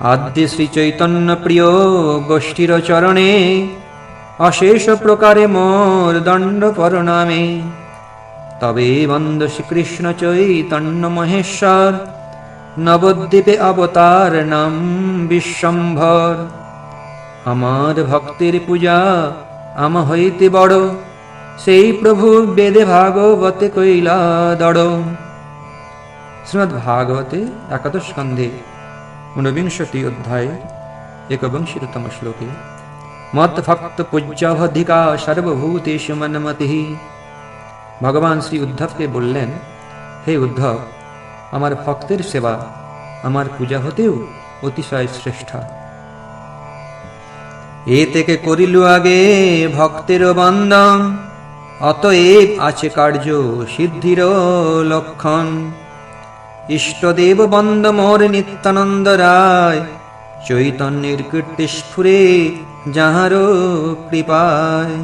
আদ্য শ্রী চৈতন্য প্রিয় গোষ্ঠীর চরণে, অশেষ প্রকারে মোর দণ্ড পরণামে তবে বন্দ শ্রীকৃষ্ণ চৈতন্য মহেশ্বর, নবদ্বীপে অবতার নাম বিশ্বম্ভর। আমার ভক্তের পূজা আম হইতে বড়, সেই প্রভু বেদে ভাগবতে কইলা দড় শ্রীমদ্ ভাগবতে একাদশ স্কন্ধে ঊনবিংশতি অধ্যায়ে একবিংশতিতম শ্লোকে ভক্ত পূজ্যাধিকা সর্বভূতেষু মনমতি। ভগবান শ্রী উদ্ধবকে বললেন, হে উদ্ধব, আমার ভক্তের সেবা, আমার পূজা হতেও অতিশয় শ্রেষ্ঠ। এ থেকে করিল আগে ভক্তের বন্দন, অতএব আছে কার্য সিদ্ধির লক্ষণ। ইষ্টদেব বন্দ মোর নিত্যানন্দ রায়। চৈতন্যের কীর্তি স্ফুরে যাহার কৃপায়।